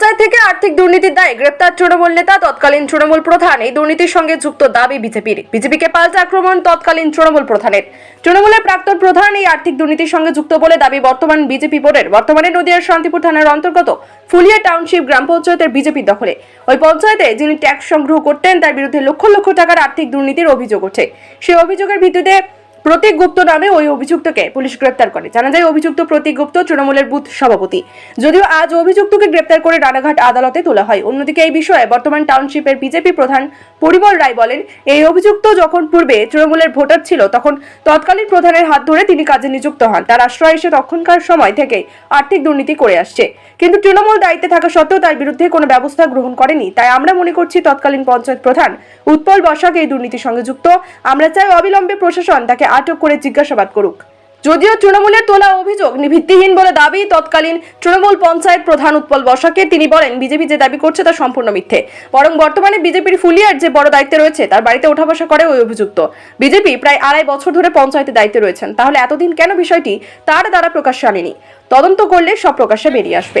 পঞ্চায়েত থেকে আর্থিক দুর্নীতির দায়ে গ্রেপ্তার তৃণমূল নেতা, তৎকালীন তৃণমূল প্রধান এই দুর্নীতির সঙ্গে যুক্ত দাবি বিজেপির। বিজেপিকে পাল্টা আক্রমণ তৎকালীন তৃণমূল প্রধানের। তৃণমূলের প্রাক্তন প্রধান এই আর্থিক দুর্নীতির সঙ্গে যুক্ত বলে দাবি বর্তমান বিজেপি বোর্ডের। বর্তমানে নদিয়ার শান্তিপুর থানার অন্তর্গত ফুলিয়া টাউনশিপ গ্রাম পঞ্চায়েতের বিজেপির দখলে। ওই পঞ্চায়েতে যিনি ট্যাক্স সংগ্রহ করতেন, তার বিরুদ্ধে লক্ষ লক্ষ টাকার আর্থিক দুর্নীতির অভিযোগ ওঠে। সেই অভিযোগের ভিত্তিতে প্রতীক গুপ্ত নামে ওই অভিযুক্তকে পুলিশ গ্রেপ্তার করে। জানা যায়, অভিযুক্ত প্রতীক গুপ্ত তৃণমূলের বুথ সভাপতি। যদিও আজ অভিযুক্তকে গ্রেপ্তার করে রানাঘাট আদালতে তোলা হয়। অন্যদিকে এই বিষয়ে বর্তমান টাউনশিপের বিজেপি প্রধান পরিমল রায় বলেন, এই অভিযুক্ত যখন পূর্বে তৃণমূলের ভোটার ছিল, তখন তৎকালীন প্রধানের হাত ধরে তিনি কাজে নিযুক্ত হন। তার আশ্রয় এসে তখনকার সময় থেকে আর্থিক দুর্নীতি করে আসছে। কিন্তু তৃণমূল দায়িত্বে থাকা সত্ত্বেও তার বিরুদ্ধে কোনো ব্যবস্থা গ্রহণ করেনি। তাই আমরা মনে করছি, তৎকালীন পঞ্চায়েত প্রধান উৎপল বসাক এই দুর্নীতির সঙ্গে যুক্ত। আমরা চাই অবিলম্বে প্রশাসন তাকে আটক করে জিজ্ঞাসাবাদ করুক। যদিও তৃণমূলের তোলা অভিযোগ ভিত্তিহীন বলে দাবি তৎকালীন তৃণমূল পঞ্চায়েত প্রধান উৎপল বসাকে। তিনি বলেন বিজেপি যে দাবি করছে তা সম্পূর্ণ মিথ্যে। বরং বর্তমানে বিজেপির ফুলিয়ার যে বড় দায়িত্বে রয়েছে তার বাড়িতে ওঠা বসা করে ওই অভিযুক্ত। বিজেপি প্রায় আড়াই বছর ধরে পঞ্চায়েতের দায়িত্বে রয়েছেন। তাহলে এতদিন কেন বিষয়টি তার দ্বারা প্রকাশ্যে আনেনি? তদন্ত করলে সব প্রকাশ্যে বেরিয়ে আসবে।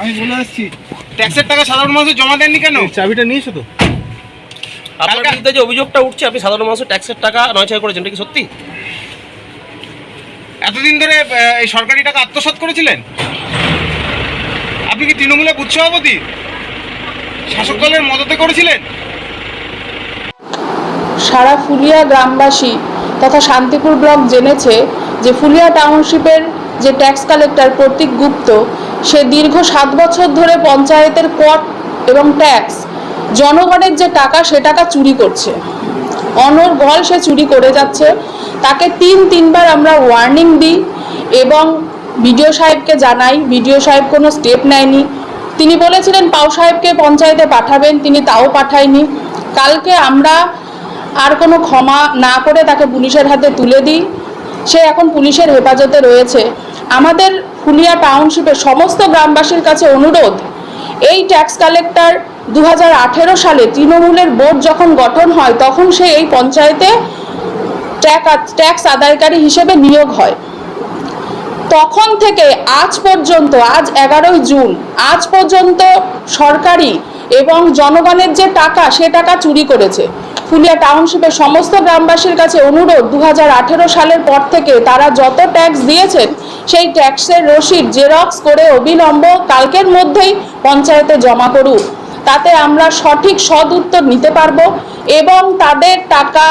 আমি বলে আসছি। ট্যাক্সের টাকা সাধারণ মানুষ জমা দেননি কেন? চাবিটা নিয়েছো তো? আপনার বিরুদ্ধে যে অভিযোগটা উঠছে আপনি সাধারণ মানুষের ট্যাক্সের টাকা নয় ছয় করেছেন এটা কি সত্যি? এতদিন ধরে এই সরকারি টাকা আত্মসাৎ করেছিলেন? আপনি কি তৃণমূলের বুথ সভাপতি? শাসক দলের মদতে করেছিলেন? সারা ফুলিয়া গ্রামবাসী তথা শান্তিপুর ব্লক জেনেছে যে ফুলিয়া টাউনশিপের যে ট্যাক্স কালেক্টর প্রতীক গুপ্ত সে দীর্ঘ সাত বছর ধরে পঞ্চায়েতের কর এবং ট্যাক্স জনগণের যে টাকা, সে টাকা চুরি করছে। অনর্গল সে চুরি করে যাচ্ছে। তাকে তিন, তিনবার আমরা ওয়ার্নিং দিই এবং বিডিও সাহেবকে জানাই। বিডিও সাহেব কোনো স্টেপ নেয়নি। তিনি বলেছিলেন পাউ সাহেবকে পঞ্চায়েতে পাঠাবেন। তিনি তাও পাঠায়নি। কালকে আমরা আর কোনো ক্ষমা না করে তাকে পুলিশের হাতে তুলে দিই। সে এখন পুলিশের হেফাজতে রয়েছে। আমাদের ফুলিয়া টাউনশিপের সমস্ত গ্রামবাসীর কাছে অনুরোধ, এই ট্যাক্স কালেক্টর দু হাজার আঠেরো সালে তৃণমূলের বোর্ড যখন গঠন হয়, তখন সে এই পঞ্চায়েতে ট্যাক্স আদায়কারী হিসেবে নিয়োগ হয়। তখন থেকে আজ পর্যন্ত, আজ এগারোই জুন, আজ পর্যন্ত সরকারি এবং জনগণের যে টাকা, সে টাকা চুরি করেছে। ফুলিয়া টাউনশিপের সমস্ত গ্রামবাসীর কাছে অনুরোধ দু হাজার আঠেরো সালের পর থেকে তারা যত ট্যাক্স দিয়েছেন, সেই ট্যাক্সের রসিদ, জেরক্স করে অবিলম্ব কালকের মধ্যেই পঞ্চায়েতে জমা করুক তাতে আমরা সঠিক সদ উত্তর নিতে পারব এবং তাদের টাকা,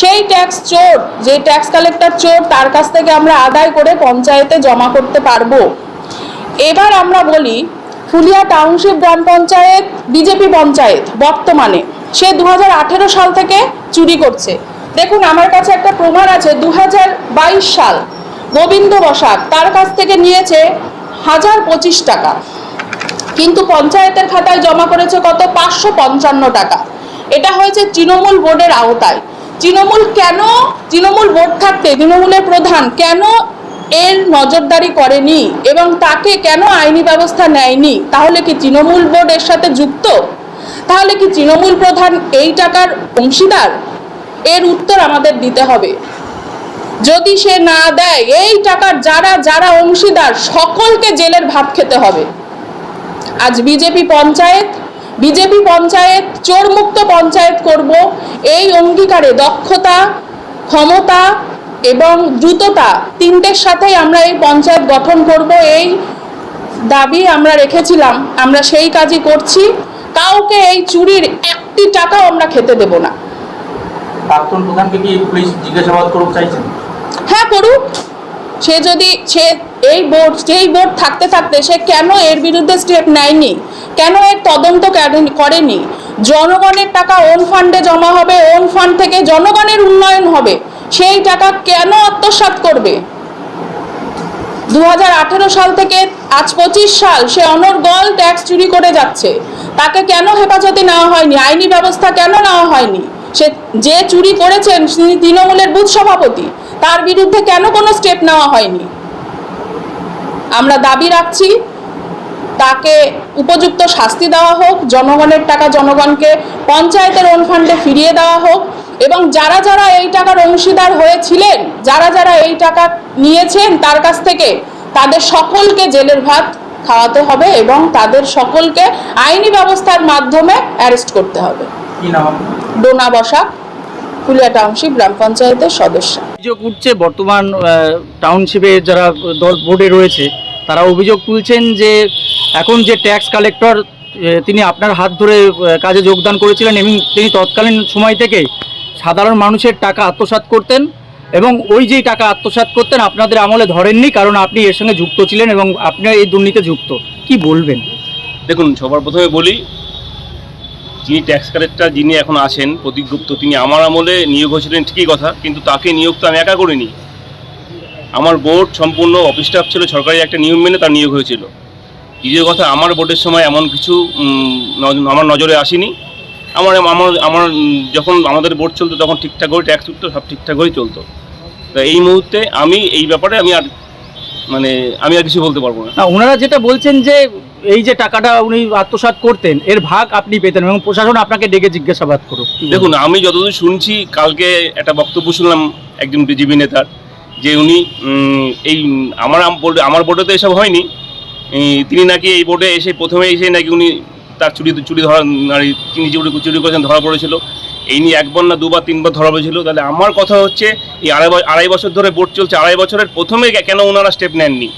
সেই ট্যাক্স চোর, যে ট্যাক্স কালেক্টর চোর তার কাছ থেকে আমরা আদায় করে পঞ্চায়েতে জমা করতে পারব। এবার আমরা বলি, ফুলিয়া টাউনশিপ গ্রাম পঞ্চায়েত, বিজেপি পঞ্চায়েত বর্তমানে। সে দু হাজার আঠেরো সাল থেকে চুরি করছে। দেখুন, আমার কাছে একটা প্রমাণ আছে দু হাজার বাইশ সাল। গোবিন্দ বসাক তার কাছ থেকে নিয়েছে হাজার পঁচিশ টাকা। কিন্তু পঞ্চায়েতের খাতায় জমা করেছে কত? পাঁচশো পঞ্চান্ন টাকা। এটা হয়েছে তৃণমূল বোর্ডের আওতায়। তৃণমূল কেন? তৃণমূল বোর্ড থাকতে তৃণমূলের প্রধান কেন এর নজরদারি করেনি? এবং তাকে কেন আইনি ব্যবস্থা নেয়নি? তাহলে কি তৃণমূল বোর্ড এর সাথে যুক্ত? তাহলে কি তৃণমূল প্রধান এই টাকার অংশীদার? এর উত্তর আমাদের দিতে হবে। যদি সে না দেয়, এই টাকার যারা যারা অংশীদার, সকলকে জেলের ভাত খেতে হবে। আজ বিজেপি পঞ্চায়েত বিজেপি পঞ্চায়েত চোরমুক্ত পঞ্চায়েত করব। এই অঙ্গীকারে দক্ষতা ক্ষমতা এবং দ্রুততা তিনটের সাথেই আমরা এই পঞ্চায়েত গঠন করব। এই দাবি আমরা রেখেছিলাম আমরা সেই কাজই করছি। কাউকে এই চুরির একটি টাকাও আমরা খেতে দেব না। প্রাক্তন প্রধানকে কি পুলিশ জিজ্ঞাসাবাদ করুক চাইছেন? হ্যাঁ করুক। সে যদি, সে এই বোর্ড, যেই বোর্ড থাকতে থাকতে সে কেন এর বিরুদ্ধে স্টেপ নেয়নি? কেন এর তদন্ত করেনি? জনগণের টাকা ওন ফান্ডে জমা হবে ওন ফান্ড থেকে জনগণের উন্নয়ন হবে, সেই টাকা কেন আত্মসাৎ করবে? দু হাজার আঠেরো সাল থেকে আজ পঁচিশ সাল সে অনর্গল ট্যাক্স চুরি করে যাচ্ছে। তাকে কেন হেফাজতে নেওয়া হয়নি? আইনি ব্যবস্থা কেন নেওয়া হয়নি? সে যে চুরি করেছেন তিনি তৃণমূলের বুথ সভাপতি। তার বিরুদ্ধে কেন কোনো স্টেপ নেওয়া হয়নি? আমরা দাবি রাখছি তাকে উপযুক্ত শাস্তি দেওয়া হোক জনগণের টাকা জনগণকে পঞ্চায়েতের ওন ফান্ডে ফিরিয়ে দেওয়া হোক এবং যারা যারা এই টাকার অংশীদার হয়েছিলেন যারা যারা এই টাকা নিয়েছেন তার কাছ থেকে তাদের সকলকে জেলের ভাত খাওয়াতে হবে এবং তাদের সকলকে আইনি ব্যবস্থার মাধ্যমে অ্যারেস্ট করতে হবে। ডোনা বসাক ফুলিয়া টাউনশিপ গ্রাম পঞ্চায়েতের সদস্য। অভিযোগ উঠছে, বর্তমান টাউনশিপে যারা দল বোর্ডে রয়েছে, তারা অভিযোগ তুলছেন যে এখন যে ট্যাক্স কালেক্টর তিনি আপনার হাত ধরে কাজে যোগদান করেছিলেন এবং তিনি তৎকালীন সময় থেকে সাধারণ মানুষের টাকা আত্মসাৎ করতেন এবং ওই যেই টাকা আত্মসাৎ করতেন আপনাদের আমলে ধরেননি কারণ আপনি এর সঙ্গে যুক্ত ছিলেন এবং আপনি এই দুর্নীতি যুক্ত। কি বলবেন? দেখুন, সবার প্রথমে বলি যিনি ট্যাক্স কালেক্টর যিনি এখন আছেন, প্রদীপ গুপ্ত, তিনি আমার আমলে নিয়োগ হয়েছিলেন, ঠিকই কথা, কিন্তু তাকে নিয়োগ তো আমি একা করিনি। আমার বোর্ড সম্পূর্ণ অফিস স্টাফ ছিল, সরকারি একটা নিয়ম মেনে তার নিয়োগ হয়েছিল। দ্বিতীয় কথা, আমার বোর্ডের সময় এমন কিছু আমার নজরে আসেনি। আমার আমার আমার যখন আমাদের বোর্ড চলতো, তখন ঠিকঠাক করে ট্যাক্স উঠতো, সব ঠিকঠাক করেই চলতো। তা এই মুহূর্তে আমি, এই ব্যাপারে আমি আর মানে আমি আর কিছু বলতে পারব না, ওনারা যেটা বলছেন যে এই যে টাকাটা উনি আত্মসাৎ করতেন, এর ভাগ আপনি পেতেন এবং প্রশাসন আপনাকে ডেকে জিজ্ঞাসাবাদ করুক? দেখুন, আমি যতদূর শুনছি, কালকে একটা বক্তব্য শুনলাম একজন বিজেপি নেতার, যে উনি এই আমার আমার বোর্ডে তো এসব হয়নি। তিনি নাকি এই বোর্ডে এসে প্রথমে এসে নাকি উনি তার চুরি চুরি ধরা তিনি চুরি চুরি করেছেন, ধরা পড়েছিল। এই নিয়ে একবার না দুবার, তিনবার ধরা পড়েছিল। তাহলে আমার কথা হচ্ছে, এই আড়াই আড়াই বছর ধরে বোর্ড চলছে, আড়াই বছরের প্রথমে কেন ওনারা স্টেপ নেননি?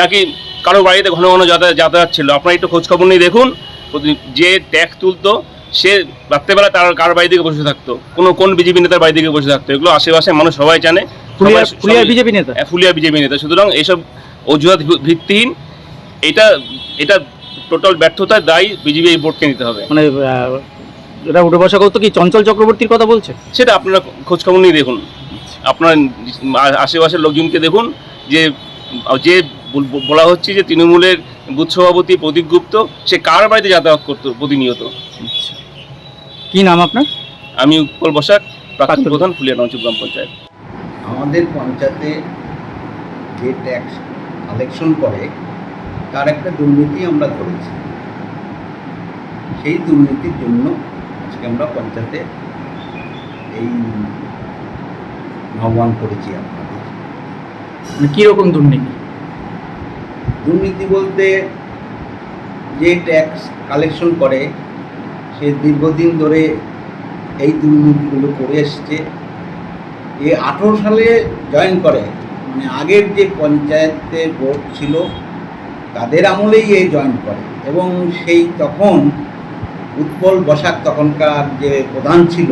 নাকি কারও বাড়িতে ঘন ঘন যাতায়াত যাতায়াত ছিল। আপনারা একটু খোঁজখবর নিয়ে দেখুন। যে ট্যাক্স তুলতো সে রাত্রেবেলা তার কার বাড়ি দিকে বসে থাকতো। কোনো কোন বিজেপি নেতার বাড়ি দিকে বসে থাকতো। এগুলো আশেপাশে মানুষ সবাই জানে। ফুলিয়া বিজেপি নেতা? হ্যাঁ, ফুলিয়া বিজেপি নেতা। সুতরাং এইসব অজুহাত ভিত্তিহীন। এটা এটা টোটাল ব্যর্থতার দায়ী বিজেপি এই বোর্ডকে নিতে হবে। মানে এটা উঠে বসা করতো কি চঞ্চল চক্রবর্তীর কথা বলছে? সেটা আপনারা খোঁজখবর নিয়ে দেখুন। আপনার আশেপাশের লোকজনকে দেখুন। যে যে বল- হচ্ছে যে তৃণমূলের বুথ সভাপতি প্রদীপ গুপ্ত সে কার বাড়িতে যাতায়াত করতো প্রতিনিয়ত? কি নাম আপনার? আমি উৎপল বসাক প্রাক্তন। প্রধান ফুলিয়া নঞ্চল গ্রাম পঞ্চায়েত। আমাদের পঞ্চায়েতে যে ট্যাক্স কালেকশন করে তার একটা দুর্নীতি আমরা ধরেছি। সেই দুর্নীতির জন্য আজকে আমরা পঞ্চায়েতে এই আহ্বান করেছি আপনাদের। মানে কীরকম দুর্নীতি? দুর্নীতি বলতে যে ট্যাক্স কালেকশন করে, সে দীর্ঘদিন ধরে এই দুর্নীতিগুলো করে এসছে। এ আঠেরো সালে জয়েন করে মানে আগের যে পঞ্চায়েতে বোর্ড ছিল, তাদের আমলেই এ জয়েন করে। এবং সেই তখন উৎপল বসাক, তখনকার যে প্রধান ছিল,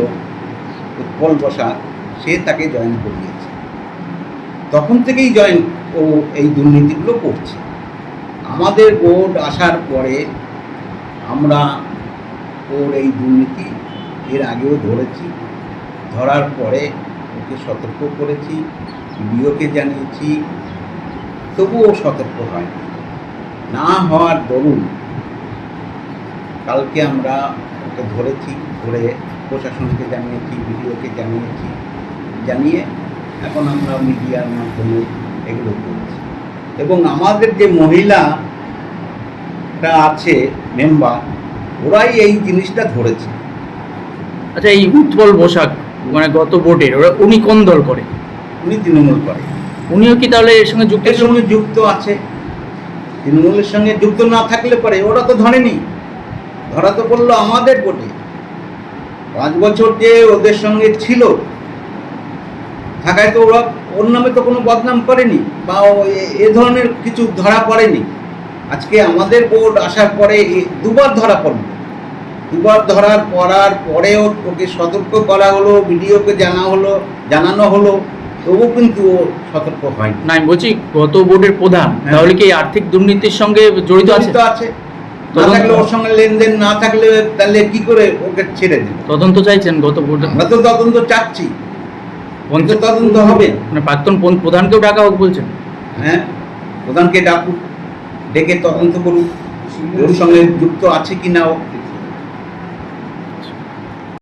উৎপল বসাক, সে তাকে জয়েন করিয়েছে। তখন থেকেই জয়েন ও এই দুর্নীতিগুলো করছে। আমাদের বোর্ড আসার পরে আমরা ওর এই দুর্নীতি এর আগেও ধরেছি, ধরার পরে ওকে সতর্ক করেছি, বিডিওকে জানিয়েছি, তবুও সতর্ক হয়নি। না হওয়ার দরুন কালকে আমরা ওকে ধরেছি, ধরে প্রশাসনকে জানিয়েছি, বিডিওকে জানিয়েছি, জানিয়ে এখন আমরা মিডিয়ার মাধ্যমে এগুলো করছি। এবং আমাদের যে মহিলাটা আছে মেম্বার ওরাই এই জিনিসটা ধরেছে। আচ্ছা এই উৎপল বসাক মানে গত ভোটের ওরা উনি কোন দল করে? উনি তৃণমূল করে। উনিও কি তাহলে এর সঙ্গে যুক্ত সঙ্গে যুক্ত আছে। তৃণমূলের সঙ্গে যুক্ত না থাকলে পরে ওরা তো ধরেনি। ধরা তো পড়ল আমাদের ভোটে। পাঁচ বছর যে ওদের সঙ্গে ছিল থাকায় তো ওরা ওর নামে তো কোনো বদনাম করেনি বা এ- ধরনের কিছু ধরা পড়েনি। আজকে আমাদের বোর্ড আসার পরে দুবার ধরা পড়ল। দুবার ধরার পড়ার পরেও ওকে সতর্ক করা হলো ভিডিওকে জানা হলো জানানো হলো তবু কিন্তু ও সতর্ক হয় না আমি বলছি গত বোর্ডের প্রধান হ্যাঁ। তাহলে কি আর্থিক দুর্নীতির সঙ্গে জড়িত আছে? না থাকলে ওর সঙ্গে লেনদেন না থাকলে তাহলে কি করে ওকে ছেড়ে দেবে? তদন্ত চাইছেন গত বোর্ডে আমরা তো তদন্ত চাচ্ছি। পঞ্চায়েত তদন্ত হবে। মানে প্রাক্তন প্রধানকেও ডাকা হোক বলছেন। হ্যাঁ প্রধানকে ডাকুক ডেকে তদন্ত করুক। ওর সঙ্গে যুক্ত আছে কি না